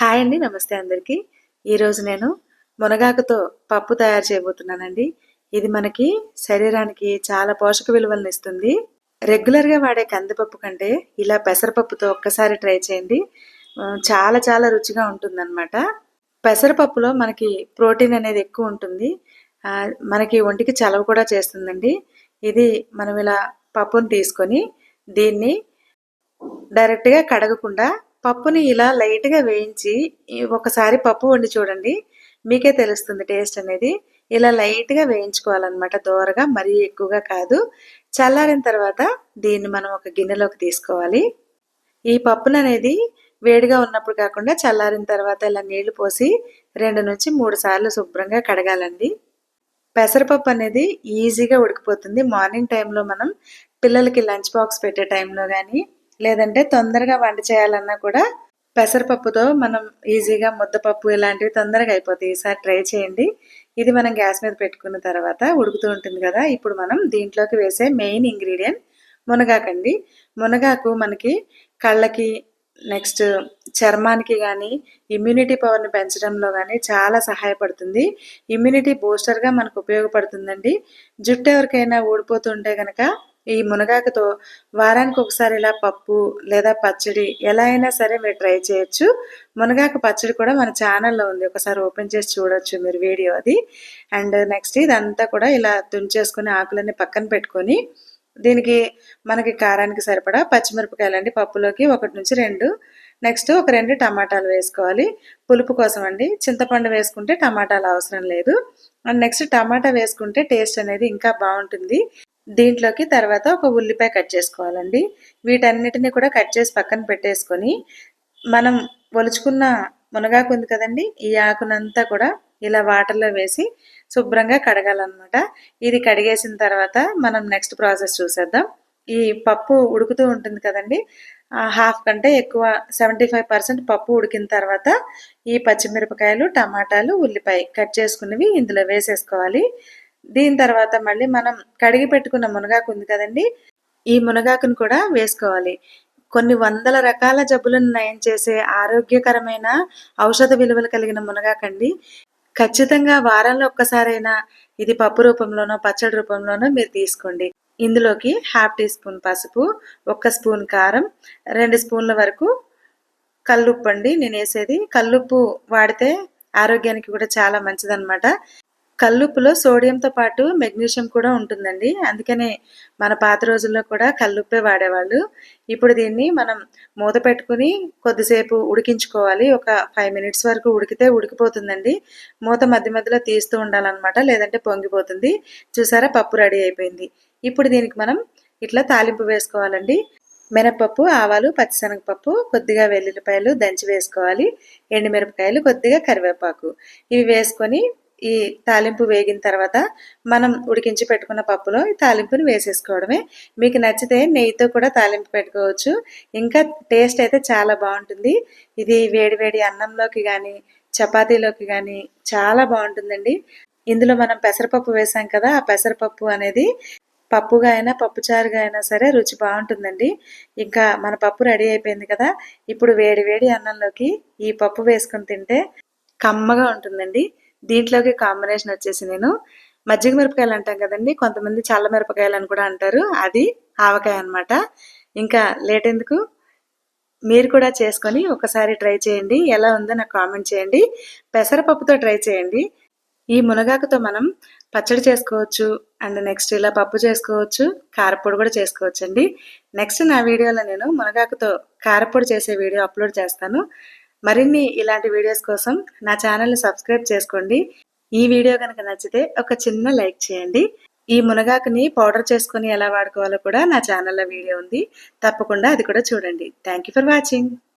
Hi అండి నమస్తే అందరికీ. ఈరోజు నేను మునగాకుతో పప్పు తయారు చేయబోతున్నానండి. ఇది మనకి శరీరానికి చాలా పోషక విలువలను ఇస్తుంది. రెగ్యులర్గా వాడే కందిపప్పు కంటే ఇలా పెసరపప్పుతో ఒక్కసారి ట్రై చేయండి. చాలా చాలా రుచిగా ఉంటుందన్నమాట. పెసరపప్పులో మనకి ప్రోటీన్ అనేది ఎక్కువ ఉంటుంది. మనకి ఒంటికి చలవ కూడా చేస్తుందండి. ఇది మనం ఇలా పప్పును తీసుకొని దీన్ని డైరెక్ట్గా కడగకుండా పప్పుని ఇలా లైట్గా వేయించి ఒకసారి పప్పు వండి చూడండి. మీకే తెలుస్తుంది టేస్ట్ అనేది. ఇలా లైట్గా వేయించుకోవాలన్నమాట. దోరగా మరీ ఎక్కువగా కాదు. చల్లారిన తర్వాత దీన్ని మనం ఒక గిన్నెలోకి తీసుకోవాలి. ఈ పప్పును అనేది వేడిగా ఉన్నప్పుడు కాకుండా చల్లారిన తర్వాత ఇలా నీళ్ళు పోసి రెండు నుంచి మూడు సార్లు శుభ్రంగా కడగాలండి. పెసరపప్పు అనేది ఈజీగా ఉడికిపోతుంది. మార్నింగ్ టైంలో మనం పిల్లలకి లంచ్ బాక్స్ పెట్టే టైంలో కానీ లేదంటే తొందరగా వంట చేయాలన్నా కూడా పెసరపప్పుతో మనం ఈజీగా ముద్దపప్పు ఇలాంటివి తొందరగా అయిపోతాయి. ఈసారి ట్రై చేయండి. ఇది మనం గ్యాస్ మీద పెట్టుకున్న తర్వాత ఉడుకుతూ ఉంటుంది కదా ఇప్పుడు మనం దీంట్లోకి వేసే మెయిన్ ఇంగ్రీడియంట్ మునగాకండి మునగాకు మనకి కళ్ళకి నెక్స్ట్ చర్మానికి కానీ ఇమ్యూనిటీ పవర్ని పెంచడంలో కానీ చాలా సహాయపడుతుంది. ఇమ్యూనిటీ బూస్టర్గా మనకు ఉపయోగపడుతుందండి. జుట్టు ఎవరికైనా ఊడిపోతుంటే కనుక ఈ మునగాకుతో వారానికి ఒకసారి ఇలా పప్పు లేదా పచ్చడి ఎలా అయినా సరే మీరు ట్రై చేయొచ్చు. మునగాకు పచ్చడి కూడా మన ఛానల్లో ఉంది. ఒకసారి ఓపెన్ చేసి చూడొచ్చు మీరు వీడియో అది. అండ్ నెక్స్ట్ ఇదంతా కూడా ఇలా తుంచేసుకుని ఆకులన్నీ పక్కన పెట్టుకొని దీనికి మనకి కారానికి సరిపడా పచ్చిమిరపకాయలు అండి పప్పులోకి ఒకటి నుంచి రెండు. నెక్స్ట్ ఒక రెండు టమాటాలు వేసుకోవాలి. పులుపు కోసం అండి. చింతపండు వేసుకుంటే టమాటాలు అవసరం లేదు. అండ్ నెక్స్ట్ టమాటా వేసుకుంటే టేస్ట్ అనేది ఇంకా బాగుంటుంది. దీంట్లోకి తర్వాత ఒక ఉల్లిపాయ కట్ చేసుకోవాలండి. వీటన్నిటిని కూడా కట్ చేసి పక్కన పెట్టేసుకొని మనం ఒలుచుకున్న మునగాకు ఉంది కదండి ఈ ఆకునంతా కూడా ఇలా వాటర్లో వేసి శుభ్రంగా కడగాలన్నమాట. ఇది కడిగేసిన తర్వాత మనం నెక్స్ట్ ప్రాసెస్ చూసేద్దాం. ఈ పప్పు ఉడుకుతూ ఉంటుంది కదండి హాఫ్ కంటే ఎక్కువ సెవెంటీ ఫైవ్ పర్సెంట్ పప్పు ఉడికిన తర్వాత ఈ పచ్చిమిరపకాయలు టమాటాలు ఉల్లిపాయ కట్ చేసుకున్నవి ఇందులో వేసేసుకోవాలి. దీని తర్వాత మళ్ళీ మనం కడిగి పెట్టుకున్న మునగాకు ఉంది కదండి ఈ మునగాకును కూడా వేసుకోవాలి. కొన్ని వందల రకాల జబ్బులను నయం చేసే ఆరోగ్యకరమైన ఔషధ విలువలు కలిగిన మునగాకండి. ఖచ్చితంగా వారంలో ఒక్కసారైనా ఇది పప్పు రూపంలోనో పచ్చడి రూపంలోనో మీరు తీసుకోండి. ఇందులోకి హాఫ్ టీ స్పూన్ పసుపు ఒక్క స్పూన్ కారం రెండు స్పూన్ల వరకు కల్లుప్పు అండి. నేను వేసేది కల్లుప్పు వాడితే ఆరోగ్యానికి కూడా చాలా మంచిదన్నమాట. కల్లుప్పులో సోడియంతో పాటు మెగ్నీషియం కూడా ఉంటుందండి. అందుకనే మన పాత రోజుల్లో కూడా కల్లుప్పే వాడేవాళ్ళు. ఇప్పుడు దీన్ని మనం మూత పెట్టుకుని కొద్దిసేపు ఉడికించుకోవాలి. ఒక ఫైవ్ మినిట్స్ వరకు ఉడికితే ఉడికిపోతుందండి. మూత మధ్య మధ్యలో తీస్తూ ఉండాలన్నమాట లేదంటే పొంగిపోతుంది. చూసారా? పప్పు రెడీ అయిపోయింది. ఇప్పుడు దీనికి మనం ఇట్లా తాలింపు వేసుకోవాలండి. మినపప్పు ఆవాలు పచ్చిశనగపప్పు కొద్దిగా వెల్లుల్లిపాయలు దంచి వేసుకోవాలి. ఎండుమిరపకాయలు కొద్దిగా కరివేపాకు. ఇవి వేసుకొని ఈ తాలింపు వేగిన తర్వాత మనం ఉడికించి పెట్టుకున్న పప్పులో ఈ తాలింపుని వేసేసుకోవడమే. మీకు నచ్చితే నెయ్యితో కూడా తాలింపు పెట్టుకోవచ్చు. ఇంకా టేస్ట్ అయితే చాలా బాగుంటుంది. ఇది వేడివేడి అన్నంలోకి కానీ చపాతీలోకి కానీ చాలా బాగుంటుందండి. ఇందులో మనం పెసరపప్పు వేసాం కదా ఆ పెసరపప్పు అనేది పప్పుగా అయినా పప్పుచారుగా అయినా సరే రుచి బాగుంటుందండి. ఇంకా మన పప్పు రెడీ అయిపోయింది కదా ఇప్పుడు వేడి వేడి అన్నంలోకి ఈ పప్పు వేసుకొని తింటే కమ్మగా ఉంటుందండి. దీంట్లోకి కాంబినేషన్ వచ్చేసి నేను మజ్జిగ మిరపకాయలు అంటాం కదండి కొంతమంది చల్ల మిరపకాయలు అని కూడా అంటారు. అది ఆవకాయ అనమాట ఇంకా లేట్ ఎందుకు? మీరు కూడా చేసుకొని ఒకసారి ట్రై చేయండి. ఎలా ఉందో నాకు కామెంట్ చేయండి. పెసరపప్పుతో ట్రై చేయండి. ఈ మునగాకుతో మనం పచ్చడి చేసుకోవచ్చు అండ్ నెక్స్ట్ ఇలా పప్పు చేసుకోవచ్చు కారపొడి కూడా చేసుకోవచ్చు అండి నెక్స్ట్ నా వీడియోలో నేను మునగాకుతో కారపొడి చేసే వీడియో అప్లోడ్ చేస్తాను. మరిన్ని ఇలాంటి వీడియోస్ కోసం నా ఛానల్ని సబ్స్క్రైబ్ చేసుకోండి. ఈ వీడియో కనుక నచ్చితే ఒక చిన్న లైక్ చేయండి. ఈ మునగాకుని పౌడర్ చేసుకొని ఎలా వాడుకోవాలో కూడా నా ఛానల్లో వీడియో ఉంది. తప్పకుండా అది కూడా చూడండి. Thank you for watching.